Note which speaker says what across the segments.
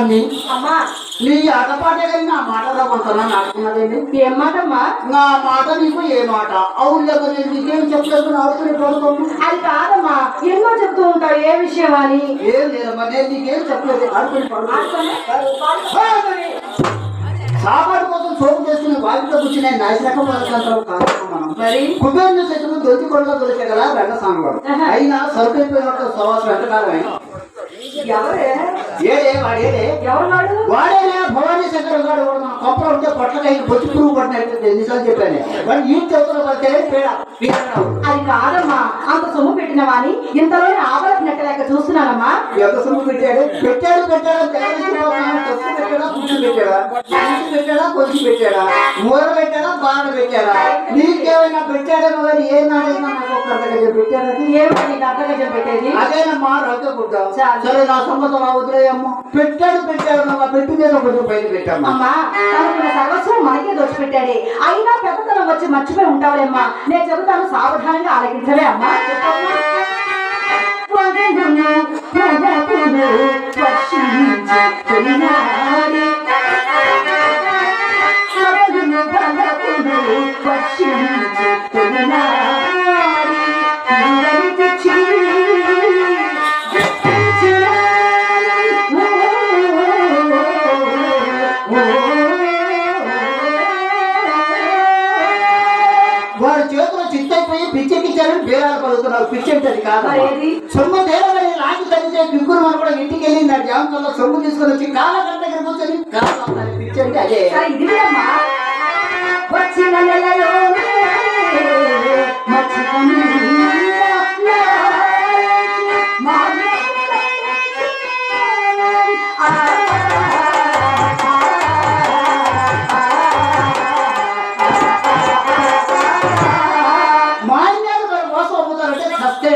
Speaker 1: అన్ని
Speaker 2: అమ్మా.
Speaker 1: నీ ఆటపాటే కానీ నా మాట రాబోతున్నా నాటుకున్నదేంటి
Speaker 2: ఏం మాటమ్మా
Speaker 1: నా మాట నీకు ఏ మాట? అవును లేక నేను నీకేం చెప్పలేదు పడుకోము
Speaker 2: అది కాదమ్మా. ఎన్నో చెప్తూ ఉంటావు ఏ విషయం అని.
Speaker 1: ఏం లేదమ్మా నేను నీకేం చెప్పలేదు. పడుకో సాపాటు కోసం చోటు చేసుకుని వాటిలో కూర్చుని నాశనకం వదలంటారు కాదు మనం.
Speaker 2: మరి?
Speaker 1: కుబేరుని చెట్టును దొరికి కొండలో దొరికే కదా రంగ సాంగవాడు
Speaker 2: ఆహా.
Speaker 1: అయినా సవాసం ఎంతకాలమే
Speaker 2: ఎవరే
Speaker 1: ఏడే వాడేడే
Speaker 2: ఎవరున్నాడు
Speaker 1: వాడేనే? భవానీ శంకర్ గారు వాడు మన ఉంటే పొట్లకాయ బొచ్చు పురుగు పట్టినట్టు ఎన్నిసార్లు చెప్పాను. వాడు ఈ చెవుతున్న పడితే పేడ.
Speaker 2: అది కాదమ్మా. అంత సొమ్ము పెట్టినవా అని ఇంతలో ఆవలకు నెట్టలేక చూస్తున్నానమ్మా
Speaker 1: ఎంత సొమ్ము పెట్టాడు? పెట్టాడు పెట్టాడు పెట్టాడా పుట్టి పెట్టాడా? పుట్టి పెట్టాడా కొంచెం పెట్టాడా? మూర పెట్టాడా బాణ పెట్టాడా? నీకేమైనా పెట్టాడేమో కానీ ఏ నాడైనా నాకు ఒక్క దగ్గర పెట్టాడా
Speaker 2: ఏమిటి నీకు అర్థగజం పెట్టేది?
Speaker 1: అదేనమ్మా రొట్టె గుడ్డ
Speaker 2: చాలు.
Speaker 1: సరే నా సమ్మతం అవుతున్నాయమ్మా పెట్టాడు పెట్టాడు నా పెట్టి మీద కొంచెం పైన పెట్టామ్మా.
Speaker 2: సర్వస్వం మనకే దోచిపెట్టాడే. అయినా పెద్దతనం వచ్చి మర్చిపోయి ఉంటావులేమ్మా నేను చెబుతాను సావధానంగా ఆలకించలే అమ్మా. చెప్పమ్మా
Speaker 1: సొమ్ము తేరమని లాంటి తగ్గితే దిగురు మనం కూడా ఇంటికి వెళ్ళి నా జామకాల్లో సొమ్ము తీసుకొని వచ్చి కాళ్ళ దగ్గర కూర్చొని కాళ్ళ అదే.
Speaker 2: ఇది వచ్చిన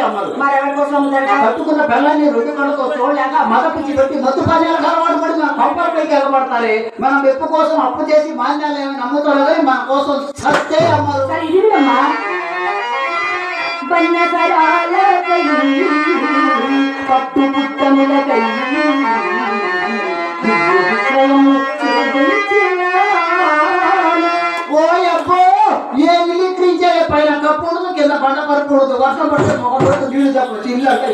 Speaker 1: అమ్మరు
Speaker 2: మరి ఎవరి కోసం ఉందంట
Speaker 1: కట్టుకున్న పిల్లల్ని రెండు కళ్ళతో చూడలేక మత పిచ్చి పెట్టి మత్తు పానీయాలకు అలవాటు పడి మన కంపర్పైకి ఎగబడతారే మనం ఎప్పు కోసం అప్పు చేసి మాన్యాలు ఏమైనా అమ్ముతారో కానీ మన కోసం సస్తే అమ్మరు.
Speaker 2: సరే ఇది అమ్మా. బన్నసరాల కయ్యి. పట్టు పుట్టముల
Speaker 1: ఓ కప్పుడుదు కింద పంట పరుపుడుదు వర్షం పడితే మొగ పడితే నీళ్ళు తప్ప ఇల్లు అంటే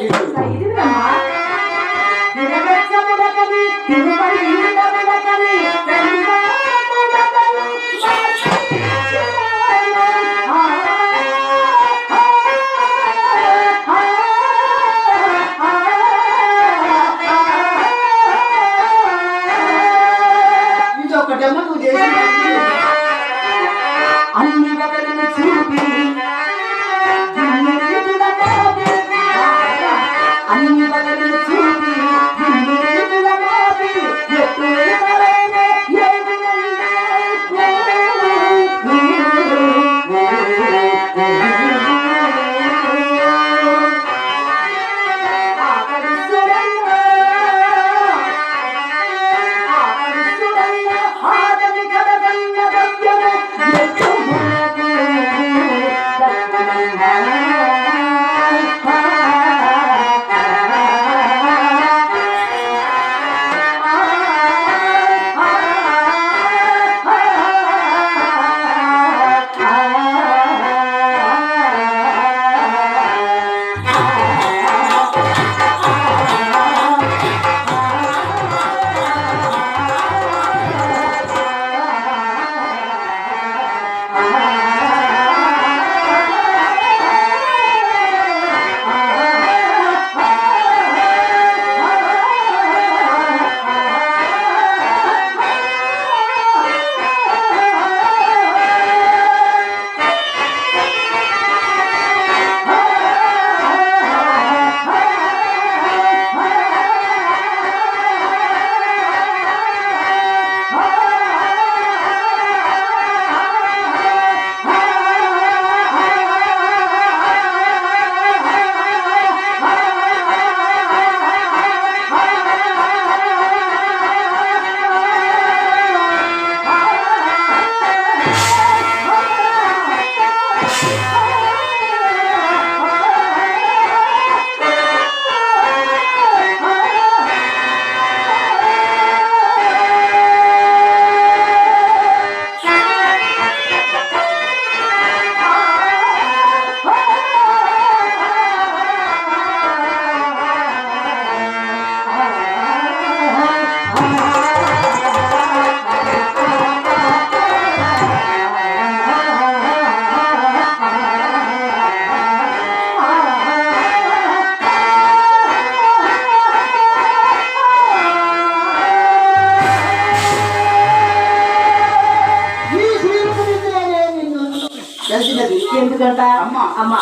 Speaker 2: ఎందుకంట?
Speaker 1: అమ్మ.
Speaker 2: అమ్మ.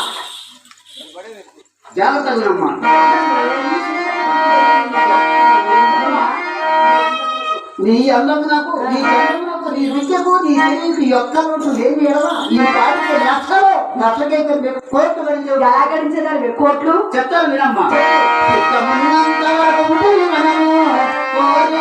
Speaker 1: జాగ్రత్తగా నీ నాకు నీ నాకు నీ నీ తెలివికి యొక్క పాటికి కోర్టు
Speaker 2: ఎలా కోట్లు
Speaker 1: చెప్తాను వినమ్మా. చిత్తమున్నంత వరకు ఉంటే మనము కోరి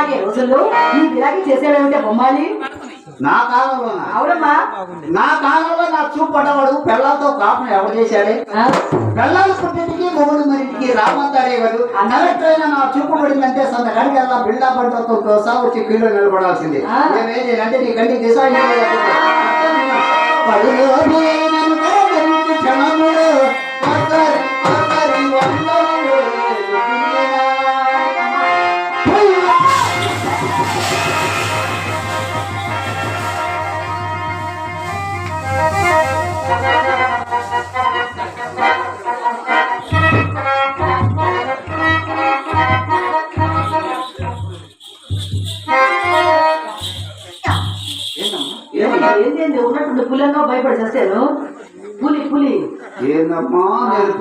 Speaker 2: సాగే రోజుల్లో నీ ఇలాగే చేసేవేమిటే బొమ్మాలి
Speaker 1: నా కాలంలోనా
Speaker 2: అవునమ్మా
Speaker 1: నా కాలంలో నా చూపు పడ్డవాడు పిల్లలతో కాపం ఎవరు చేశాడే? పిల్లలు పుట్టింటికి మొగుడు మరింటికి రామంతాడేవాడు అనలెట్రైనా నా చూపు పడిందంటే సంత కడికి అలా బిల్డా పడితో సహా వచ్చి క్యూలో నిలబడాల్సింది అంటే నీ కంటికి దిశ ఏంటమ్మా? ఏమన్నా?
Speaker 2: ఏంటి ఉన్నట్టు పుల్లన్నో భయపడి చేస్తాను పులి పులి.
Speaker 1: ఏందమ్మా? నేను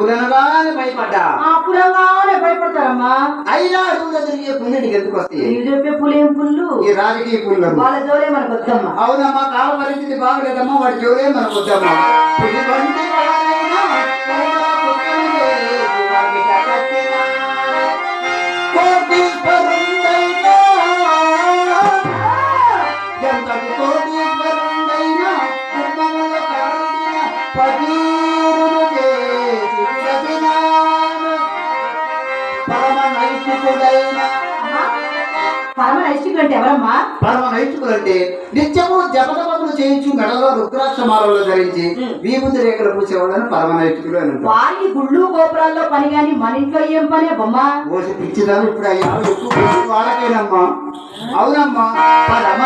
Speaker 1: భయపడ్డా?
Speaker 2: ఆ పులంగానే భయపడతారమ్మా.
Speaker 1: అయినా అడుగులో తిరిగే పుణ్యుడికి ఎందుకు వస్తాయి?
Speaker 2: నీవు చెప్పే పులి ఏం పుల్లు?
Speaker 1: ఈ రాజకీయ పుల్లలు
Speaker 2: వాళ్ళ జోలే మనకు వద్దమ్మా
Speaker 1: అవునమ్మా కాల పరిస్థితి బాగలేదమ్మా వాడి జోలే మనకు వద్దమ్మా
Speaker 2: ఎవరమ్మా?
Speaker 1: పరమ నైతికులు అంటే నిత్యము జపతపములు చేయించు మెడలో రుద్రాక్ష మాలలు ధరించి విభూతి రేఖలు పూసేవాళ్ళని పరమ నైతికులు అని
Speaker 2: వారికి గుళ్ళు గోపురాల్లో పని గాని మన ఇంట్లో ఏం పనే బొమ్మ
Speaker 1: ఓసి పిచ్చిదాలు ఇప్పుడు అయ్యా ఎక్కువ వాళ్ళకేనమ్మా? అవునమ్మా పరమ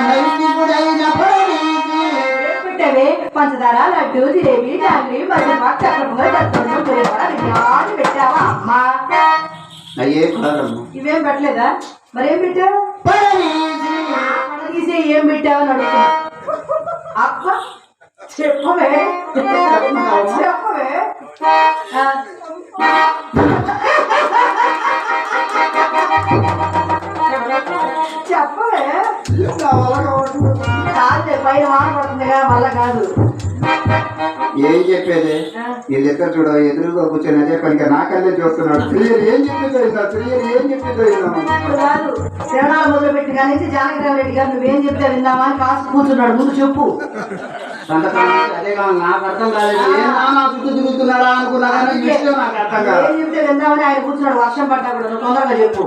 Speaker 2: పెట్టావే పంచదార లడ్డు జిలేబీ జాంగ్రీ మైసూర్ చక్రపుగా దత్తము పులిహోర బిర్యానీ పెట్టావా అమ్మా?
Speaker 1: అయ్యే
Speaker 2: ఇవేం పెట్టలేదా? మరేం పెట్టావు?
Speaker 1: పరమేశి.
Speaker 2: తీసి ఏం అడుగుతున్నా. అబ్బ చెప్పవే. చెప్పవే. చెప్పవే. పైన వాన పడుతుందిగా వల్ల కాదు.
Speaker 1: ఏం చెప్పేది. వీళ్ళిద్దరు చూడ ఎదురుగా కూర్చొని అదే పనిగా నాకల్లే చూస్తున్నాడు. శ్రీయర్ ఏం చెప్పేదో ఏం చెప్పేదో ఇందామా
Speaker 2: ఇప్పుడు కాదు తిరణాలు మొదలుపెట్టి కానీ జానకిరామ్ రెడ్డి గారు నువ్వేం చెప్తే విందామా అని కాసు కూర్చున్నాడు. ముందు చెప్పు.
Speaker 1: సంతకం చేసి అదే కావాలి. నాకు అర్థం కాలేదు. ఏం నా నా చుట్టూ తిరుగుతున్నాడా అనుకున్నా కానీ ఈ విషయం నాకు అర్థం కాదు.
Speaker 2: ఏం చెప్తే విందామని ఆయన కూర్చున్నాడు. వర్షం పడ్డా కూడా నువ్వు తొందరగా చెప్పు.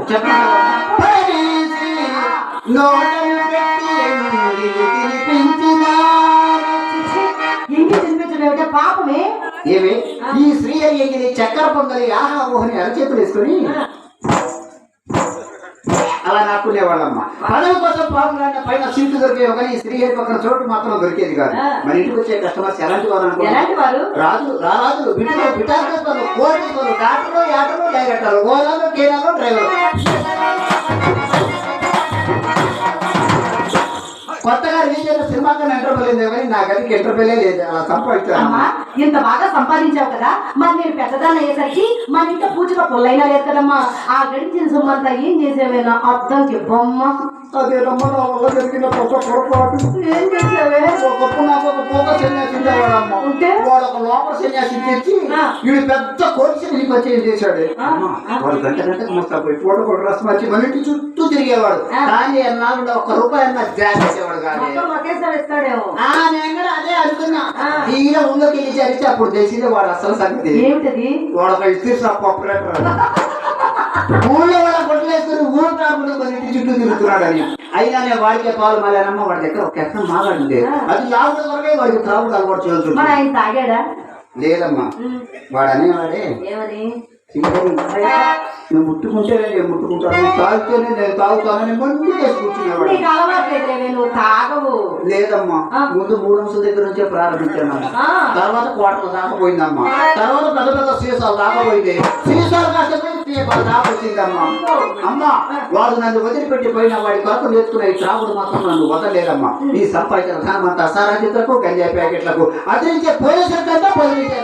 Speaker 1: నోటను పెట్టి ఎంగిలి తినిపించినారు.
Speaker 2: ఇంటి తినిపించడం ఏమిటో పాపమే
Speaker 1: ఏమి? ఈ శ్రీ ఎంగిలి చక్కెర పొంగలి ఆహా ఊహని అరచేతులు వేసుకొని? అలా నాకునేవాళ్ళమ్మ పదవి కోసం పాపలాడిన పైన సీట్లు దొరికేవి కానీ ఈ స్త్రీ పక్కన చోటు మాత్రం దొరికేది కాదు. మన ఇంటికి వచ్చే కస్టమర్స్ ఎలాంటి వారు అనుకో
Speaker 2: ఎలాంటి వారు?
Speaker 1: రాజు బిడ్డలు బిటార్లు కోటీశ్వరులు డాక్టర్లు యాటర్లు డైరెక్టర్లు ఓలాలు కేరాలు డ్రైవర్లు. కొత్తగా రిలీజ్ అయిన సినిమాకి ఎంటర్ లేదు కానీ నా గదికి ఎంటర్ లేదు. అలా సంపాదించాను
Speaker 2: ఇంత బాగా సంపాదించావు కదా మరి నేను పెద్దదాన్ని అయ్యేసరికి మన ఇంట్లో పూజగా పొల్లైనా లేదు కదమ్మా ఆ గడిచిన సొమ్మంతా ఏం చేసేవేనా అర్థం చెప్పమ్మా
Speaker 1: అదే రమ్మ నా వల్ల జరిగిన గొప్ప పొరపాటు
Speaker 2: ఏం చేసావే
Speaker 1: ఒకప్పుడు నాకు ఒక పోక సన్యాసి
Speaker 2: ఉంటే?
Speaker 1: వాడు ఒక లోపల సన్యాసి తెచ్చి. వీడు పెద్ద కోరిసి నీకు వచ్చి ఏం చేశాడు
Speaker 2: ఆ.
Speaker 1: వాడు గంట గంటకు మోస్తా పోయి ఫోటో కూడా రసం వచ్చి మన ఇంటి చుట్టూ తిరిగేవాడు. కానీ ఎన్నాళ్ళు ఒక్క రూపాయి అన్న కానీ నేను కూడా అదే అనుకున్నా. తీరా ఊళ్ళోకి వెళ్ళి చరిచి అప్పుడు తెలిసింది వాడు అసలు సంగతి.
Speaker 2: ఏమిటది?
Speaker 1: వాడు ఒక ఆపరేటర్ ఊళ్ళో వాళ్ళ గుడ్లు వేసుకుని ఊరు కాకుండా మన ఇంటి చుట్టూ తిరుగుతున్నాడు అని అయినా నేను వాడికే పాలు మాలేనమ్మ వాడి దగ్గర ఒక ఎక్కడ మాట్లాడింది అది లాభం వరకే వాడికి త్రాగుడు అలవాటు చేస్తుంది
Speaker 2: ఆయన తాగాడా?
Speaker 1: లేదమ్మా. వాడు అనేవాడే.
Speaker 2: ఏమని
Speaker 1: సింగరి నువ్వు ముట్టుకుంటేనే నేను ముట్టుకుంటాను? నువ్వు తాగితేనే నేను తాగుతానని కూర్చునేవాడు
Speaker 2: నువ్వు తాగవు.
Speaker 1: లేదమ్మా. ముందు మూడు అంశాల దగ్గర నుంచే ప్రారంభించాను. తర్వాత క్వార్టర్ దాకపోయిందమ్మా తర్వాత పెద్ద పెద్ద సీసాలు దాకపోయింది సీసాలు కాసేపు పీపాలు దాకొచ్చిందమ్మా అమ్మా వాడు నన్ను వదిలిపెట్టి పోయిన వాడి కొరకు నేర్చుకునే ఈ త్రాగుడు మాత్రం నన్ను వదలేదమ్మా ఈ సంపాదించిన ధనమంతా సారాజిత్లకు గంజాయి ప్యాకెట్లకు అదిరించే పోలీసుల కంటే పొదిలించే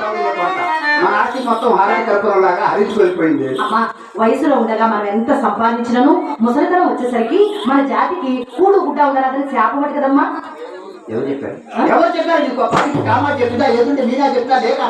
Speaker 1: మన ఆస్తి మొత్తం హరాటి కర్పూరంలాగా హరించి వెళ్ళిపోయింది
Speaker 2: అమ్మా వయసులో ఉండగా మనం ఎంత సంపాదించినను ముసలితనం వచ్చేసరికి మన జాతికి కూడు గుడ్డ ఉండాలి ఉండాలని శాపమటి కదమ్మా.
Speaker 1: ఎవరు చెప్పారు? ఎవరు చెప్పారు నీకు? పనికి కామా చెప్పిందా? ఎదుంటే నేనే చెప్తా లేక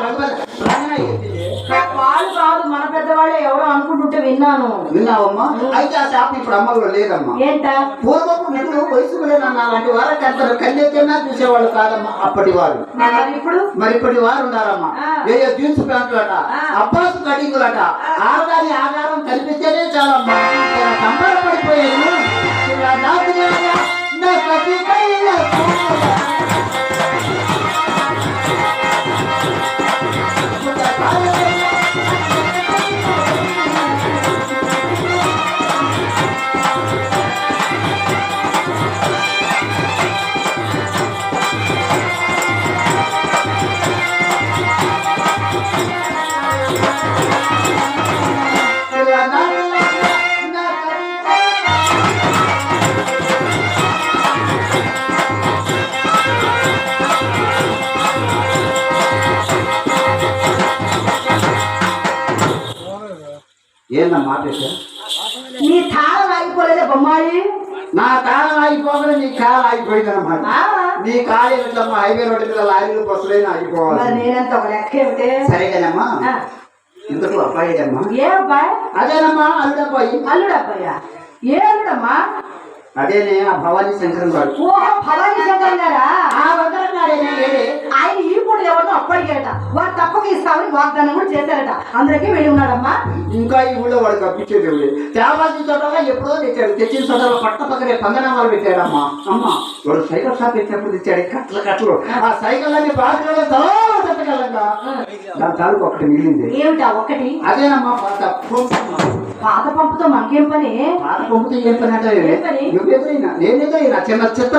Speaker 2: వాళ్ళు కాదు మన పెద్దవాళ్ళే ఎవరో అనుకుంటుంటే విన్నాను.
Speaker 1: విన్నావమ్మా? అయితే ఆ శాపం ఇప్పుడు అమ్మలో లేదమ్మా.
Speaker 2: ఏంట?
Speaker 1: పూర్వపు నిన్ను వయసుకులేనన్నా లాంటి వారు అంత కన్నెత్తినా చూసేవాళ్ళు కాదమ్మా అప్పటి వారు.
Speaker 2: మరి ఇప్పుడు?
Speaker 1: మరి ఇప్పటి వారు ఉన్నారమ్మా. ఏ జీన్స్ ప్యాంటులట
Speaker 2: ఆ.
Speaker 1: అబ్బాస్ కటింగులట ఆడదాని ఆధారం కనిపించేదే చాలమ్మా. సంబరపడిపోయాను ఇలా నాకునేలా ఏందమ్మా పెట్టా
Speaker 2: నీ తాళం ఆగిపోలేదే బొమ్మాయి?
Speaker 1: నా తాళం ఆగిపోగానే నీ కాలు ఆగిపోయిందన్నమాట.
Speaker 2: ఆ,
Speaker 1: నీ కాలు ఎట్లమ్మా? హైవే రోడ్డు మీద లారీలు బస్సులైనా ఆగిపోవాలి.
Speaker 2: నేనంత ఒక లెక్క ఏమిటే
Speaker 1: సరేగానమ్మా.
Speaker 2: ఆ,
Speaker 1: ఇంతకు అబ్బాయిడమ్మా
Speaker 2: ఏ అబ్బాయి?
Speaker 1: అదేనమ్మా అల్లుడబ్బాయి.
Speaker 2: అల్లుడు అబ్బాయా ఏ అల్లుడమ్మా?
Speaker 1: అదేనే ఆ భవానీ శంకరం గారు.
Speaker 2: ఓహో భవానీ శంకర్ గారా?
Speaker 1: ఆ
Speaker 2: ఆయన ఈ పూట ఎవరినో అప్పడిగారట. వాడు తప్పక ఇస్తామని వాగ్దానం కూడా చేశారట. అందరికీ వెళ్ళి ఉన్నాడమ్మా
Speaker 1: ఇంకా ఈ ఊళ్ళో వాడు కప్పించేది ఎవడు తేవాల్సిన చోటలో ఎప్పుడో తెచ్చాడు. తెచ్చిన చోటలో పట్ట పక్కనే పంగనామాలు పెట్టాడమ్మా. అమ్మ వాడు సైకిల్ షాప్ తెచ్చినప్పుడు తెచ్చాడు. కట్టలు కట్టలు. ఆ సైకిల్ అన్ని బాగా దాని తాలూకు ఒకటి మిగిలింది.
Speaker 2: ఏమిటా ఒకటి?
Speaker 1: అదేనమ్మా పాత.
Speaker 2: పాత పంపుతో మనకేం పని?
Speaker 1: పాత పంపితే ఏం పని అంటే నువ్వు ఎదురైనా నేను ఎదురైనా చిన్న చిత్ర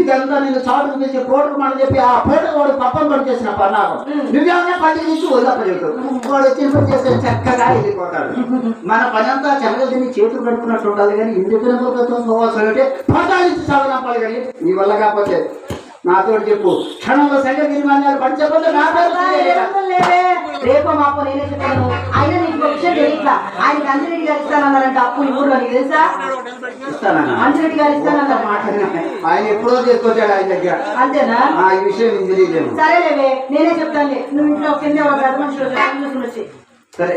Speaker 1: ఇదంతా నేను చాటు పిలిచి పోటు మన చెప్పి ఆ పోట వాడు పప్పం పని చేసిన పన్నాగం. నువ్వేమన్నా పని తీసి వదిలపలేదు వాడు వచ్చిన పని చేస్తే చక్కగా వెళ్ళిపోతాడు. మన పని అంతా చెనగలు తిని చేతులు కడుపున్నట్టు ఉండాలి కానీ పిల్లలతో పోవాల్సి ఉంటే పదాలించి చదవనాపాలి కానీ నీ వల్ల కాకపోతే. నాతో చెప్పు. క్షణంలో సంగతి చెప్పండి నా
Speaker 2: రేపు మాపు నేనే ఆయన నీకు ఒక విషయం తెలియట్లా? ఆయనకి అంజిరెడ్డి గారు ఇస్తానన్నారంట. అప్పు ఈ ఊర్లో నీకు తెలుసా?
Speaker 1: ఇస్తానన్నా?
Speaker 2: అంజిరెడ్డి గారు ఇస్తానన్నారు.
Speaker 1: మాట ఆయన ఎప్పుడో తీసుకొచ్చాడు ఆయన దగ్గర.
Speaker 2: అంతేనా?
Speaker 1: ఆ విషయం నీకు
Speaker 2: సరేలేవే నేనే చెప్తానులే. నువ్వు ఇంట్లో కింద ఒక పెద్ద మనుషులు వచ్చి చూసుకుని వచ్చి.
Speaker 1: సరే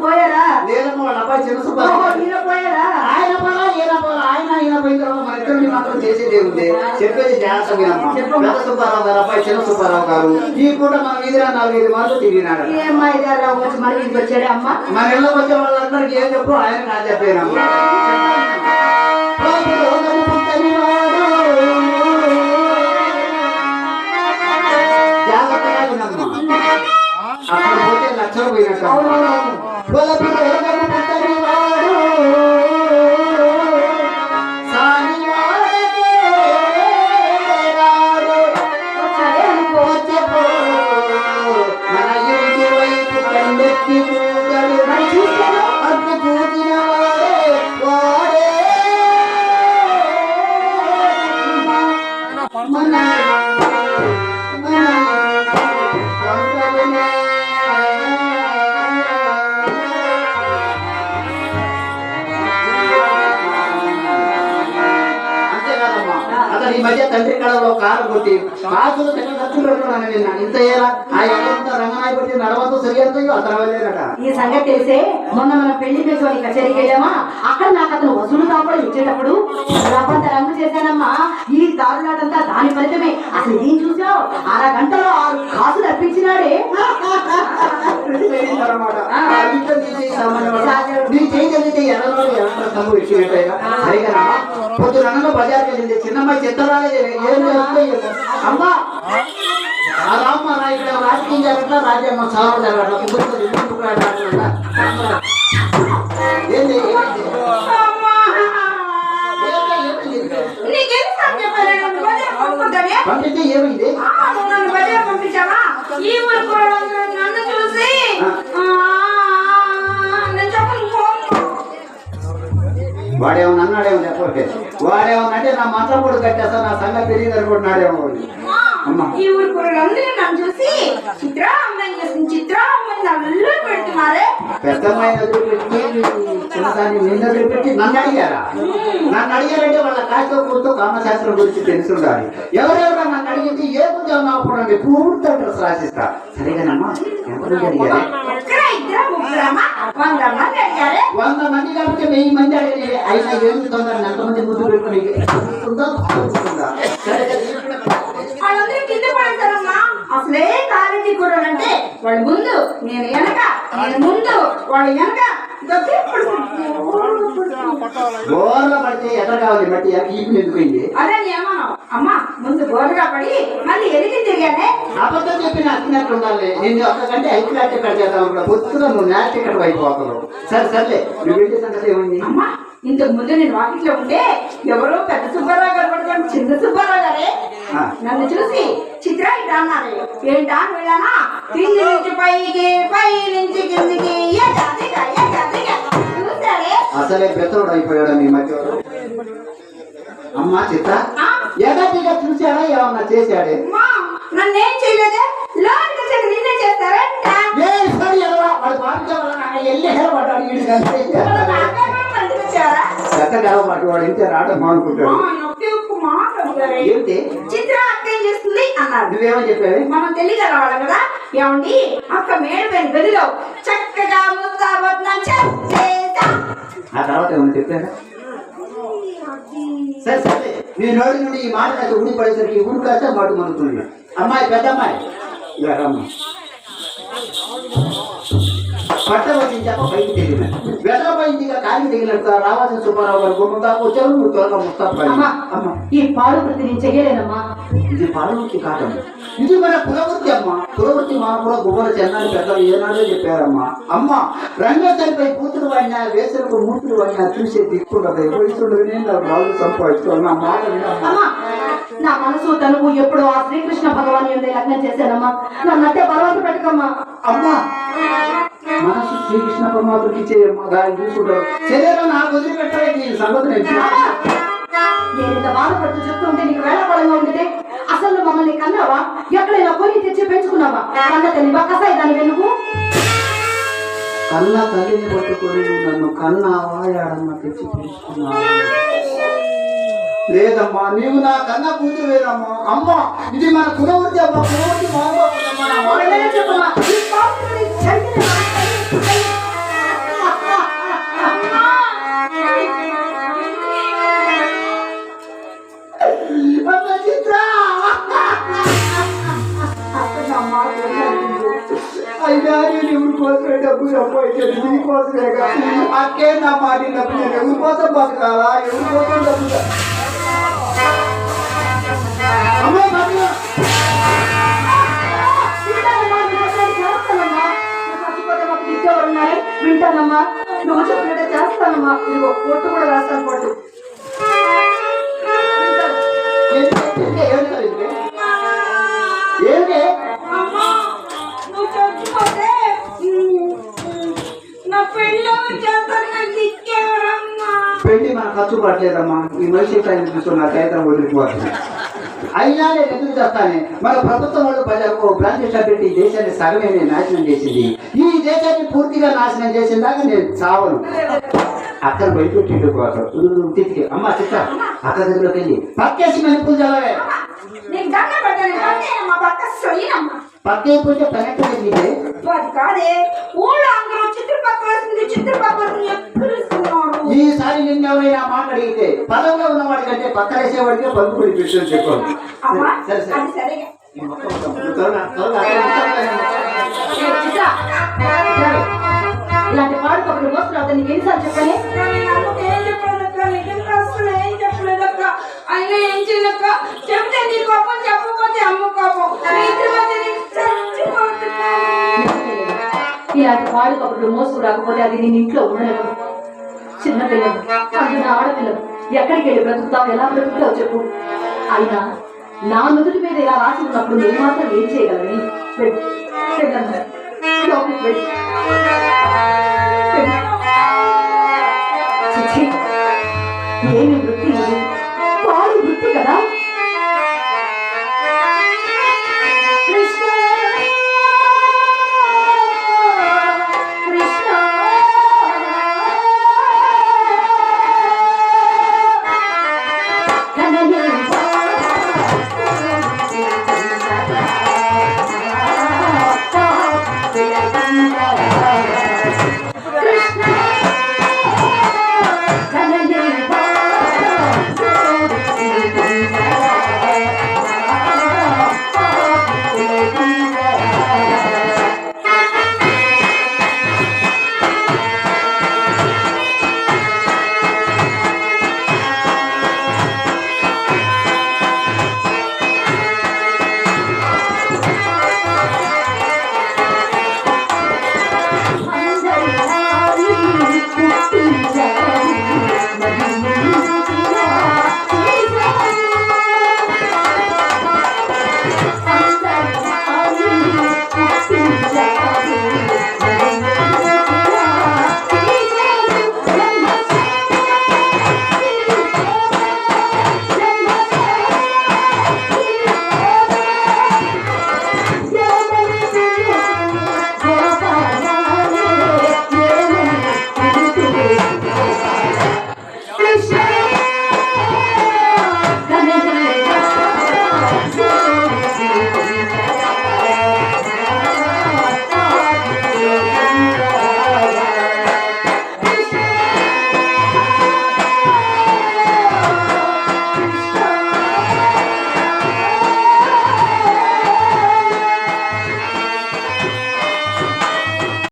Speaker 2: పోయారా
Speaker 1: లేదమ్మా వాళ్ళ అబ్బాయి చిన్న సుబ్బారావు
Speaker 2: ఈయన పోయారా
Speaker 1: ఆయన పోలా ఈయన పోలా. ఆయన ఈయన పోయిన తర్వాత మన ఇద్దరిని మాత్రం చేసేది ఉంది చెప్పేది జాగ్రత్త పెద్ద సుబ్బారావు గారు అబ్బాయి చిన్న సుబ్బారావు గారు. ఈ పూట మన వీధిలో నాలుగైదు మార్లు తిరిగినాడు.
Speaker 2: ఏమ్మా ఇదారా వచ్చి మన ఇంటికి వచ్చాడే అమ్మ?
Speaker 1: మన ఇళ్ళకి వచ్చే వాళ్ళందరికీ ఏం చెప్పు ఆయన నా చెప్పానమ్మా పోతే లక్షలు
Speaker 2: తెలిసే మొన్న మన పెళ్ళి పెట్టుకొని కచేరీకి వెళ్ళామా? అక్కడ నాకు అతను వసూలు కాకుండా ఇచ్చేటప్పుడు రవ్వంత రంగు చేశానమ్మా. ఈ దారులాటంతా దాని ఫలితమే. అసలు ఏం చూసావు? అర గంటలో ఆరు కాసులు అర్పించినాడే.
Speaker 1: అన్నమాట. ఆ పొద్దున బజార్కి వెళ్ళింది. చిన్నమ్మాయి చెత్త రాలేదు. ఏం చేస్తుందో ఏమో. అమ్మా! ఆ రామ్మ నా ఇక్కడ రాజకీయం జరగట్లా రాజ్యమ్మ సాగు జరగట్లా ఇద్దరు ఏమైంది? ఏమైంది?
Speaker 3: ఈ ఊరు నన్ను చూసి
Speaker 1: వాడేమో అన్నాడేమో చెప్పే వాడేమో అంటే నా మంత్రం కూడా కట్టేస్తా నా సంగతి తెలియదు అనుకుంటున్నాడేమో వాడు. అమ్మా.
Speaker 3: ఈ ఊరు కూరలందరూ నన్ను చూసి చిత్ర అమ్మాయి చేసిన చిత్ర అమ్మాయి నల్లు పెడుతున్నారే
Speaker 1: పెద్దమ్మాయిని వదిలిపెట్టి చిన్నదాన్ని నిన్ను వదిలిపెట్టి నన్ను అడిగారా నన్ను అడిగారంటే వాళ్ళ కాస్త కూర్చో కామశాస్త్రం గురించి తెలుసుండాలి ఎవరెవరో నన్ను అడిగింది ఏ ముందు అన్నప్పుడు పూర్తి అడ్రస్ రాసిస్తా సరేగానమ్మా ఎవరు అడిగారు
Speaker 3: ఒక్కరా ఇద్దరా ముగ్గురమ్మా వంద మంది అడిగారే
Speaker 1: వంద మంది కాబట్టి వెయ్యి మంది అడిగారు అయినా ఏమి తొందర ఎంతమంది ముందు పెట్టుకుని? సరే
Speaker 3: అసలే కాలేజీ కూరలంటే వాళ్ళు ముందు నేను వెనక నేను ముందు వాళ్ళు వెనక. దొరికి
Speaker 1: గోర్ల పడితే ఎక్కడ కావాలి మట్టి? ఈపు ఎందుకైంది
Speaker 3: అదే నియమనం అమ్మా ముందు పడి మళ్ళీ ఎదిగి తిరిగానే.
Speaker 1: అబద్ధం చెప్పిన ఉండాలి. నేను ఐదు చేద్దాం అనుకున్నా. అయిపోతున్నావు సరే సర్లే నువ్వు వెళ్ళే సంగతి ఏముంది?
Speaker 3: అమ్మా ఇంతకు ముందు నేను వాకిట్లో ఉంటే ఎవరో పెద్ద సుబ్బారావు గారు పడుకొని చిన్న సుబ్బారావు గారే. నన్ను చూసి చిత్ర ఇట్లా అన్నారు ఏంటా అని వెళ్ళానా కింది నుంచి పైకి పై నుంచి కిందికి ఎగదిగా, ఎగదిగా. చూసారే
Speaker 1: అసలే బెత్తరుడు అయిపోయాడు మీ మధ్య అమ్మా చిత్త.
Speaker 3: ఆ?
Speaker 1: ఎగటిగా చూసాడా ఏమన్నా చేశాడే?
Speaker 3: నన్నేం చేయలేదే? వచ్చాక నిన్నే చేస్తారంట?
Speaker 1: ఏ సరి వాడు బాగా వెళ్ళి.
Speaker 3: వచ్చారా?
Speaker 1: చెత్త గడవబాటు వాడు ఇంటే రావడం మానుకుంటాడు.
Speaker 3: నొప్పి ఉప్పు మాట అడిగారే.
Speaker 1: ఏంటి
Speaker 3: చిత్ర అక్క ఏం చేస్తుంది అన్నారు
Speaker 1: నువ్వేమో చెప్పావే?
Speaker 3: మనం తెలియగల వాళ్ళం కదా? ఏమండి? అక్క మేడిపోయిన గదిలో చక్కగా ముస్తాబోతున్నాం చేస్తా
Speaker 1: ఆ తర్వాత ఏమన్నా చెప్పారా సరే సరే. నీ నోటి నుండి ఈ మాట ఊరు కాస్త మనుతుంది అమ్మాయి పెద్ద అమ్మాయి. రమ్మ. పట్టవచ్చి చెప్ప పైకి తెగిన వెళ్ళబోయింది ఇక కాలికి తెగినట్టు రావాల్సిన సుబ్బారావు గారు గుమ్మం దాకా వచ్చారు నువ్వు త్వరగా ముస్తాఫా
Speaker 2: అమ్మా
Speaker 1: అమ్మ
Speaker 2: ఈ పాడు వృత్తి నేను చెయ్యలేనమ్మా
Speaker 1: ఇది పాలవృత్తి కాదమ్మ ఇది మన కులవృత్తి అమ్మ కులవృత్తి మా కూడా గుమ్మల చెన్నాడు పెద్దలు ఏనాడో చెప్పారమ్మా అమ్మ రంగతరిపై కూతురు వాడినా వేసరకు మూతులు వాడినా చూసే దిక్కుండదు వయసులో నేను రాజు సంపాదించుకున్నా మాట వినమ్మా.
Speaker 2: అమ్మా నా మనసు తనువు ఎప్పుడు ఆ శ్రీకృష్ణ భగవాన్ యొక్క లగ్నం చేశానమ్మా. నన్ను అంటే బలవంత పెట్టకమ్మా.
Speaker 1: అమ్మా మనసు శ్రీకృష్ణ పరమాత్మకి ఇచ్చేయమ్మా దాన్ని చూసుకుంటారు. శరీరం నాకు వదిలిపెట్టాలి నేను సంగతి నేను
Speaker 2: అమ్మా! నేను ఇంత బాధపడుతూ చెప్తుంటే నీకు వేళపడంగా ఉంటే అసలు మమ్మల్ని కన్నావా? ఎక్కడైనా కొని తెచ్చి పెంచుకున్నావా? కన్న తల్లి కసాయి దాని నువ్వు
Speaker 1: కన్న తల్లిని పట్టుకొని నన్ను కన్న వాయాడమ్మ తెచ్చి లేదమ్మా నీవు నా కన్న కూతురువేనమ్మా అమ్మ ఇది మన కులవృత్తి అమ్మ కులవృత్తి
Speaker 2: అయినా
Speaker 1: డబ్బు కోసమే అక్కే నా మాట డబ్బు ఎవరి కోసం బతకాలా ఎవరి కోసం డబ్బు
Speaker 2: వింటానమ్మా, నువ్వు చెప్పినట్టే చేస్తానమ్మా ఇదిగో పొట్టు కూడా రాస్తాను పొట్టు
Speaker 3: పెళ్ళి
Speaker 1: మన ఖర్చు పట్టలేదమ్మా. ఈ మనిషి టైం చూస్తున్న వదిలిపోతుంది అయినా నేను ఎందుకు చెప్తానే? మన ప్రభుత్వం వాళ్ళు ప్రజలకు ప్లాంటేషన్ పెట్టి ఈ దేశాన్ని సగమే నాశనం చేసింది. ఈ దేశాన్ని పూర్తిగా నాశనం చేసిన దాకా నేను చావను. అక్కడ బయట ఇల్లు కోసం తిరిగి. అమ్మ చిత్త అక్కడ దగ్గరలోకి వెళ్ళి. పక్కేసి మెలుపులు చదవే
Speaker 3: పక్క
Speaker 1: పక్కేపోతే పనెక్కడ నీకే
Speaker 3: అది కాదే. ఊళ్ళో అందరూ చిత్రపక్కల వస్తుంది చిత్రపక్కల ఇస్తున్నాడు
Speaker 1: ఈసారి నిన్ను ఎవరైనా మాట అడిగితే పదంలో ఉన్నవాడి కంటే పక్కనేసేవాడికే పలుకు పడి పెట్టని చెప్పాను
Speaker 3: అమ్మా
Speaker 1: సరే సరే
Speaker 2: ఇలాంటి పాడు ఎన్నిసార్లు
Speaker 3: ఏం చెప్పలేదక్క అయినా ఏం చేయలేక చెప్తే నీ కోపం చెప్పకపోతే అమ్మ కోపం. మధ్య
Speaker 2: ఇలాంటి పాడు కప్పుడు మోసుకు రాకపోతే అది నేను ఇంట్లో ఉండలేదు చిన్నపిల్లలు అందున ఆడపిల్లలు ఎక్కడికి వెళ్ళి బ్రతుకుతావు ఎలా బ్రతుకుతావు చెప్పు అయినా నా నుదుటి మీద ఇలా రాసి ఉన్నప్పుడు నువ్వు మాత్రం ఏం చేయగలని వెళ్ళు. వెళ్ళమ్మా.